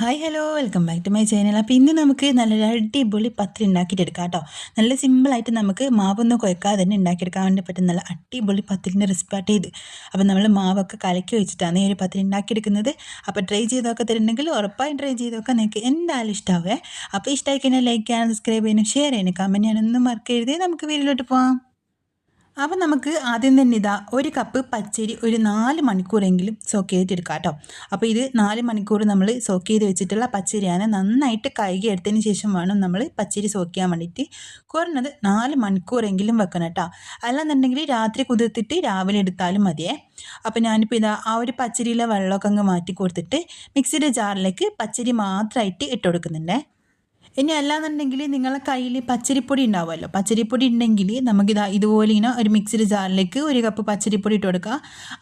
Hi hello welcome back to my channel അപ്പോൾ ഇന്ന് നമുക്ക് നല്ലൊരു അടിപൊളി പത്തിരി ഉണ്ടാക്കിയിട്ട് എടുക്കാം കേട്ടോ. നല്ല സിമ്പിളായിട്ട് നമുക്ക് മാവൊന്നും കുഴക്കാതെ തന്നെ ഉണ്ടാക്കിയെടുക്കാൻ വേണ്ടി പറ്റും നല്ല അടിപൊളി പത്തിരിന്റെ റെസിപ്പി ആയിട്ട് ഇത്. അപ്പോൾ നമ്മൾ മാവൊക്കെ കലക്കി വെച്ചിട്ടാണ് ഈ ഒരു പത്തിരി ഉണ്ടാക്കിയെടുക്കുന്നത്. അപ്പോൾ ട്രൈ ചെയ്തൊക്കെ തരുന്നുണ്ടെങ്കിൽ ഉറപ്പായും ട്രൈ ചെയ്തൊക്കെ നിങ്ങൾക്ക് എന്തായാലും ഇഷ്ടമാവേ അപ്പോൾ ഇഷ്ടമായി കഴിഞ്ഞാൽ ലൈക്ക് ചെയ്യാനും സബ്സ്ക്രൈബ് ചെയ്യാനും ഷെയർ ചെയ്യാനും കമന്റ് ചെയ്യാനൊന്നും മറക്കരുത്. നമുക്ക് വീട്ടിലോട്ട് പോകാം അപ്പം നമുക്ക് ആദ്യം തന്നെ ഇതാ ഒരു കപ്പ് പച്ചരി ഒരു നാല് മണിക്കൂറെങ്കിലും സോക്ക് ചെയ്തിട്ടെടുക്കാം കേട്ടോ. അപ്പോൾ ഇത് നാല് മണിക്കൂർ നമ്മൾ സോക്ക് ചെയ്ത് വെച്ചിട്ടുള്ള പച്ചരിയാണ്. നന്നായിട്ട് കഴുകി എടുത്തതിന് ശേഷം വേണം നമ്മൾ പച്ചരി സോക്ക് ചെയ്യാൻ വേണ്ടിയിട്ട്. കുറഞ്ഞത് നാല് മണിക്കൂറെങ്കിലും വെക്കണം കേട്ടോ. അല്ലാന്നുണ്ടെങ്കിൽ രാത്രി കുതിർത്തിട്ട് രാവിലെ എടുത്താലും മതിയേ. അപ്പോൾ ഞാനിപ്പോൾ ഇതാ ആ ഒരു പച്ചരിയിലെ വെള്ളമൊക്കെ അങ്ങ് മാറ്റി കൊടുത്തിട്ട് മിക്സിയുടെ ജാറിലേക്ക് പച്ചരി മാത്രമായിട്ട് ഇട്ട് കൊടുക്കുന്നുണ്ടേ. ഇനി അല്ലാന്നുണ്ടെങ്കിൽ നിങ്ങളെ കയ്യിൽ പച്ചരിപ്പൊടി ഉണ്ടാവുമല്ലോ. പച്ചരിപ്പൊടി ഉണ്ടെങ്കിൽ നമുക്കിതാ ഇതുപോലെ ഇങ്ങനെ ഒരു മിക്സിഡ് ജാറിലേക്ക് ഒരു കപ്പ് പച്ചരിപ്പൊടി ഇട്ട് കൊടുക്കുക.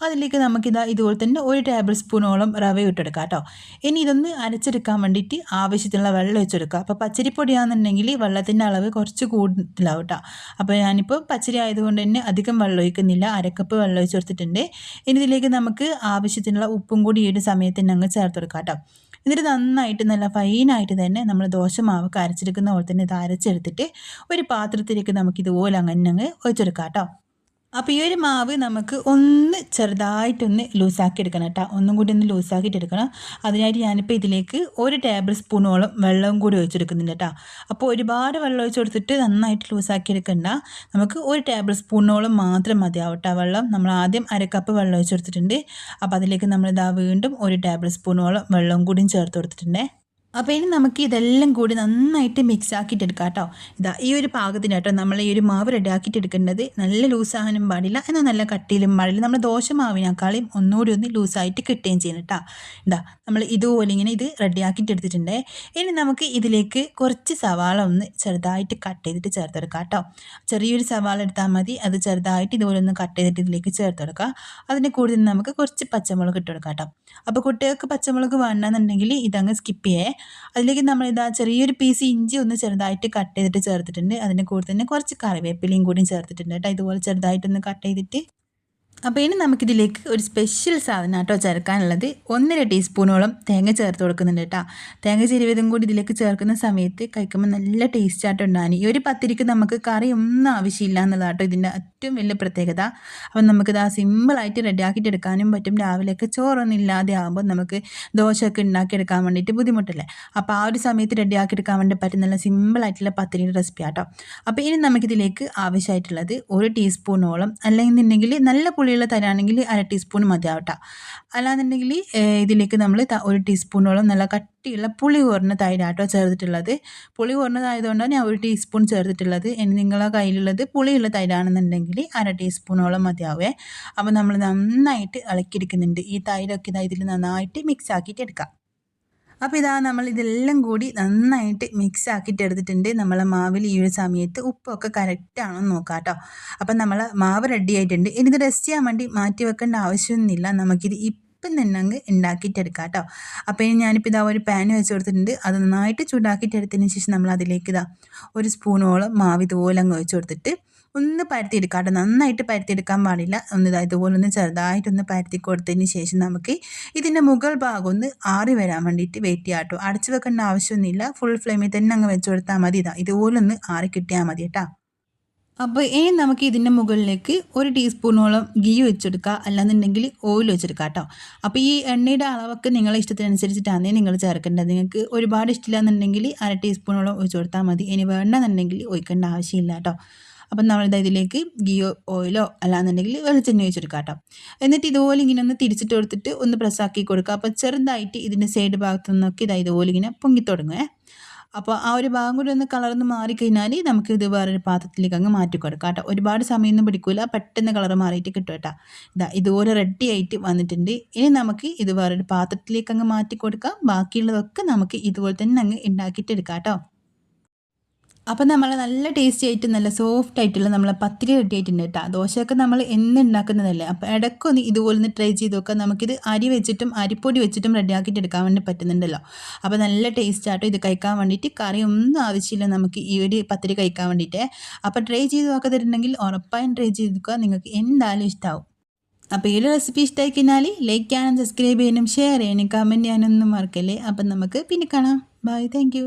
അതിലേക്ക് നമുക്കിതാ ഇതുപോലെ തന്നെ ഒരു ടേബിൾ സ്പൂണോളം റവ ഇട്ടെടുക്കാം കേട്ടോ. ഇനി ഇതൊന്ന് അരച്ചെടുക്കാൻ വേണ്ടിയിട്ട് ആവശ്യത്തിനുള്ള വെള്ളം വെച്ചെടുക്കുക അപ്പോൾ പച്ചരിപ്പൊടിയാണെന്നുണ്ടെങ്കിൽ വെള്ളത്തിന്റെ അളവ് കുറച്ച് കൂടുതലാവും കേട്ടോ. അപ്പോൾ ഞാനിപ്പോൾ പച്ചരി ആയതുകൊണ്ട് തന്നെ അധികം വെള്ളം ഒഴിക്കുന്നില്ല. അരക്കപ്പ് വെള്ളം ഒഴിച്ച് കൊടുത്തിട്ടുണ്ട്. ഇനി ഇതിലേക്ക് നമുക്ക് ആവശ്യത്തിനുള്ള ഉപ്പും കൂടി ഈ ഒരു സമയത്ത് തന്നെ അങ്ങ് ചേർത്ത് കൊടുക്കാം കേട്ടോ. എന്നിട്ട് നന്നായിട്ട് നല്ല ഫൈനായിട്ട് തന്നെ നമ്മൾ ദോശമാവ് അരച്ചെടുക്കുന്ന പോലെ തന്നെ ഇത് അരച്ചെടുത്തിട്ട് ഒരു പാത്രത്തിലേക്ക് നമുക്ക് ഇതുപോലെ അങ്ങനെ അങ്ങ് ഒഴിച്ചെടുക്കാം കേട്ടോ അപ്പോൾ ഈ ഒരു മാവ് നമുക്ക് ഒന്ന് ചെറുതായിട്ടൊന്ന് ലൂസാക്കി എടുക്കണം കേട്ടോ. ഒന്നും കൂടി ഒന്ന് ലൂസാക്കിയിട്ട് എടുക്കണം. അതിനായിട്ട് ഞാനിപ്പോൾ ഇതിലേക്ക് ഒരു ടേബിൾ സ്പൂണോളം വെള്ളവും കൂടി ഒഴിച്ചെടുക്കുന്നുണ്ട് കേട്ടോ. അപ്പോൾ ഒരുപാട് വെള്ളം ഒഴിച്ച് കൊടുത്തിട്ട് നന്നായിട്ട് ലൂസാക്കി എടുക്കണ്ട. നമുക്ക് ഒരു ടേബിൾ സ്പൂണോളം മാത്രം മതിയാവട്ടെ വെള്ളം. നമ്മൾ ആദ്യം അര കപ്പ് വെള്ളം ഒഴിച്ച് കൊടുത്തിട്ടുണ്ട്. അപ്പോൾ അതിലേക്ക് നമ്മളിതാ വീണ്ടും ഒരു ടേബിൾ സ്പൂണോളം വെള്ളവും കൂടിയും ചേർത്ത് കൊടുത്തിട്ടുണ്ട്. അപ്പോൾ ഇനി നമുക്ക് ഇതെല്ലാം കൂടി നന്നായിട്ട് മിക്സ് ആക്കിയിട്ട് എടുക്കാം കേട്ടോ ഇതാ ഈ ഒരു പാകത്തിന് കേട്ടോ നമ്മൾ ഈ ഒരു മാവ് റെഡി ആക്കിയിട്ട് എടുക്കേണ്ടത് നല്ല ലൂസാകാനും പാടില്ല. എന്നാൽ നല്ല കട്ടിയിലും പാടില്ല. നമ്മൾ ദോശ മാവിനേക്കാളും ഒന്നുകൂടി ഒന്ന് ലൂസായിട്ട് കിട്ടുകയും ചെയ്യണം കേട്ടോ ഇതാ നമ്മൾ ഇതുപോലെ ഇങ്ങനെ ഇത് റെഡി ആക്കിയിട്ട് ഇനി നമുക്ക് ഇതിലേക്ക് കുറച്ച് സവാള ഒന്ന് ചെറുതായിട്ട് കട്ട് ചെയ്തിട്ട് ചേർത്തെടുക്കാം കേട്ടോ ചെറിയൊരു സവാള എടുത്താൽ മതി. അത് ചെറുതായിട്ട് ഇതുപോലെ ഒന്ന് കട്ട് ചെയ്തിട്ട് ഇതിലേക്ക് ചേർത്തെടുക്കുക. അതിന് കൂടുതൽ നമുക്ക് കുറച്ച് പച്ചമുളക് ഇട്ട് കൊടുക്കാം കേട്ടോ അപ്പോൾ കുട്ടികൾക്ക് പച്ചമുളക് വേണമെന്നുണ്ടെങ്കിൽ ഇതങ്ങ് സ്കിപ്പ് ചെയ്യേ. അതിലേക്ക് നമ്മൾ ഇതാ ചെറിയൊരു പീസ് ഇഞ്ചി ഒന്ന് ചെറുതായിട്ട് കട്ട് ചെയ്തിട്ട് ചേർത്തിട്ടുണ്ട്. അതിന്റെ കൂടെ തന്നെ കുറച്ച് കറിവേപ്പിലയും കൂടി ചേർത്തിട്ടുണ്ട് കേട്ടോ. ഇതുപോലെ ചെറുതായിട്ടൊന്ന് കട്ട് ചെയ്തിട്ട് അപ്പോൾ ഇനി നമുക്കിതിലേക്ക് ഒരു സ്പെഷ്യൽ സാധനം കേട്ടോ ചേർക്കാനുള്ളത്. ഒന്നര ടീസ്പൂണോളം തേങ്ങ ചേർത്ത് കൊടുക്കുന്നുണ്ട് കേട്ടോ. തേങ്ങ ചെരുവതും കൂടി ഇതിലേക്ക് ചേർക്കുന്ന സമയത്ത് കഴിക്കുമ്പോൾ നല്ല ടേസ്റ്റ് ആയിട്ട് ഉണ്ടാകും ഈ ഒരു പത്തിരിക്ക് നമുക്ക് കറി ഒന്നും ആവശ്യമില്ല എന്നുള്ളതാണ് ഇതിന്റെ ഏറ്റവും വലിയ പ്രത്യേകത. അപ്പം നമുക്കിത് ആ സിമ്പിളായിട്ട് റെഡിയാക്കിയിട്ട് എടുക്കാനും പറ്റും. രാവിലെയൊക്കെ ചോറൊന്നും ഇല്ലാതെ ആകുമ്പോൾ നമുക്ക് ദോശയൊക്കെ ഉണ്ടാക്കിയെടുക്കാൻ വേണ്ടിയിട്ട് ബുദ്ധിമുട്ടല്ലേ? അപ്പോൾ ആ ഒരു സമയത്ത് റെഡിയാക്കി എടുക്കാൻ വേണ്ടി പറ്റുന്ന നല്ല സിമ്പിളായിട്ടുള്ള പത്തിരിയുടെ റെസിപ്പി ആട്ടോ. അപ്പോൾ ഇനി നമുക്കിതിലേക്ക് ആവശ്യമായിട്ടുള്ളത് ഒരു ടീസ്പൂണോളം അല്ലെങ്കിൽ നല്ല പുളിയുള്ള തരാണെങ്കിൽ അര ടീസ്പൂൺ മതിയാവട്ടെ. അല്ലാന്നുണ്ടെങ്കിൽ ഇതിലേക്ക് നമ്മൾ ഒരു ടീസ്പൂണോളം നല്ല കട്ടിയുള്ള പുളി കുറഞ്ഞ തൈരാട്ടോ ചേർത്തിട്ടുള്ളത്. പുളി കുറഞ്ഞതായതുകൊണ്ടാണ് ഞാൻ ഒരു ടീസ്പൂൺ ചേർത്തിട്ടുള്ളത്. ഇനി നിങ്ങളെ കയ്യിലുള്ളത് പുളിയുള്ള തൈരാണെന്നുണ്ടെങ്കിൽ അര ടീസ്പൂണോളം മതിയാവേ. അപ്പോൾ നമ്മൾ നന്നായിട്ട് ഇളക്കിയെടുക്കുന്നുണ്ട്. ഈ തൈരൊക്കെ ഇതാ ഇതിൽ നന്നായിട്ട് മിക്സ് ആക്കിയിട്ട് എടുക്കാം. അപ്പോൾ ഇതാ നമ്മൾ ഇതെല്ലാം കൂടി നന്നായിട്ട് മിക്സ് ആക്കിയിട്ട് എടുത്തിട്ടുണ്ട്. നമ്മളെ മാവിൽ ഈ ഒരു സമയത്ത് ഉപ്പൊക്കെ കറക്റ്റാണോ നോക്കാം കേട്ടോ. അപ്പം നമ്മൾ മാവ് റെഡി ആയിട്ടുണ്ട്. ഇനി ഇത് റെസ്റ്റ് ചെയ്യാൻ വേണ്ടി മാറ്റി വെക്കേണ്ട ആവശ്യമൊന്നുമില്ല. നമുക്കിത് ഇപ്പം തന്നെ അങ്ങ് ഉണ്ടാക്കിയിട്ട് എടുക്കാം കേട്ടോ. അപ്പോൾ ഇനി ഞാനിപ്പോൾ ഇതാ ഒരു പാൻ വെച്ച് കൊടുത്തിട്ടുണ്ട്. അത് നന്നായിട്ട് ചൂടാക്കിയിട്ട് എടുത്തതിന് ശേഷം നമ്മൾ അതിലേക്ക് ഇതാ ഒരു സ്പൂണോളം മാവ് ഇതുപോലെ അങ്ങ് വെച്ച് കൊടുത്തിട്ട് ഒന്ന് പരത്തിയെടുക്കാട്ടെ. കേട്ടോ നന്നായിട്ട് പരത്തിയെടുക്കാൻ പാടില്ല. ഒന്ന് ഇതുപോലെ ഒന്ന് ചെറുതായിട്ടൊന്ന് പരത്തി കൊടുത്തതിന് ശേഷം നമുക്ക് ഇതിന്റെ മുകൾ ഭാഗം ഒന്ന് ആറി വരാൻ വേണ്ടിയിട്ട് വെയിറ്റ് ചെയ്യാം കേട്ടോ. അടച്ചു വെക്കേണ്ട ആവശ്യമൊന്നുമില്ല. ഫുൾ ഫ്ലെയിമിൽ തന്നെ അങ്ങ് വെച്ച് കൊടുത്താൽ മതി. ഇതാ ഇതുപോലെ ഒന്ന് ആറി കിട്ടിയാൽ മതി കേട്ടോ. അപ്പോൾ ഇനി നമുക്ക് ഇതിന്റെ മുകളിലേക്ക് ഒരു ടീസ്പൂണോളം ഗീ വെച്ചെടുക്കുക അല്ലാന്നുണ്ടെങ്കിൽ ഓയിൽ വെച്ചെടുക്കുക കേട്ടോ. അപ്പോൾ ഈ എണ്ണയുടെ അളവൊക്കെ നിങ്ങളെ ഇഷ്ടത്തിനനുസരിച്ചിട്ടാണ് നിങ്ങൾ ചേർക്കേണ്ടത്. നിങ്ങൾക്ക് ഒരുപാട് ഇഷ്ടമില്ലാന്നുണ്ടെങ്കിൽ അര ടീസ്പൂണോളം ഒഴിച്ചു കൊടുത്താൽ മതി. ഇനി വേണ്ടെന്നുണ്ടെങ്കിൽ ഒഴിക്കേണ്ട ആവശ്യമില്ല കേട്ടോ. അപ്പം നമ്മളിത് ഇതിലേക്ക് ഗീ ഓയിലോ അല്ലാന്നുണ്ടെങ്കിൽ വെളിച്ചെണ്ണ ഒഴിച്ചെടുക്കാം കേട്ടോ. എന്നിട്ട് ഇതുപോലെ ഇങ്ങനെ ഒന്ന് തിരിച്ചിട്ട് കൊടുത്തിട്ട് ഒന്ന് പ്രസ്സാക്കി കൊടുക്കുക. അപ്പോൾ ചെറുതായിട്ട് ഇതിന്റെ സൈഡ് ഭാഗത്തു നിന്നൊക്കെ ഇതാ ഇതുപോലെ ഇങ്ങനെ പൊങ്ങി തുടങ്ങുമേ അപ്പോൾ ആ ഒരു ഭാഗം കൂടി ഒന്ന് കളർന്ന് മാറിക്കഴിഞ്ഞാൽ നമുക്ക് ഇത് വേറൊരു പാത്രത്തിലേക്ക് അങ്ങ് മാറ്റി കൊടുക്കാം കേട്ടോ. ഒരുപാട് സമയമൊന്നും പിടിക്കില്ല പെട്ടെന്ന് കളർ മാറിയിട്ട് കിട്ടും കേട്ടോ. ഇതാ ഇതുപോലെ റെഡി ആയിട്ട് വന്നിട്ടുണ്ട്. ഇനി നമുക്ക് ഇത് വേറൊരു പാത്രത്തിലേക്ക് അങ്ങ് മാറ്റി കൊടുക്കാം. ബാക്കിയുള്ളതൊക്കെ നമുക്ക് ഇതുപോലെ തന്നെ അങ്ങ് ഉണ്ടാക്കിയിട്ട് എടുക്കാം കേട്ടോ. അപ്പം നമ്മൾ നല്ല ടേസ്റ്റി ആയിട്ട് നല്ല സോഫ്റ്റ് ആയിട്ടുള്ള നമ്മൾ പത്തിരി റെഡി ആയിട്ടുണ്ട് കേട്ടോ ദോശയൊക്കെ നമ്മൾ എന്ന് ഉണ്ടാക്കുന്നതല്ലേ അപ്പോൾ ഇടയ്ക്കൊന്ന് ഇതുപോലെ ഒന്ന് ട്രൈ ചെയ്ത് നോക്കാം. നമുക്കിത് അരി വെച്ചിട്ടും അരിപ്പൊടി വെച്ചിട്ടും റെഡി ആക്കിയിട്ട് എടുക്കാൻ വേണ്ടി പറ്റുന്നുണ്ടല്ലോ. അപ്പോൾ നല്ല ടേസ്റ്റ് ആട്ടോ ഇത് കഴിക്കാൻ വേണ്ടിയിട്ട് കറി ഒന്നും ആവശ്യമില്ല നമുക്ക് ഈ ഒരു പത്തിരി കഴിക്കാൻ വേണ്ടിയിട്ട് അപ്പോൾ ട്രൈ ചെയ്ത് നോക്കാതിരുന്നെങ്കിൽ ഉറപ്പായും ട്രൈ ചെയ്ത് നോക്കുക. നിങ്ങൾക്ക് എന്തായാലും ഇഷ്ടമാവും അപ്പോൾ ഈ ഒരു റെസിപ്പി ഇഷ്ടമായി കഴിഞ്ഞാൽ ലൈക്ക് ചെയ്യാനും സബ്സ്ക്രൈബ് ചെയ്യാനും ഷെയർ ചെയ്യാനും കമന്റ് ചെയ്യാനൊന്നും മറക്കല്ലേ? അപ്പം നമുക്ക് പിന്നെ കാണാം. Bye thank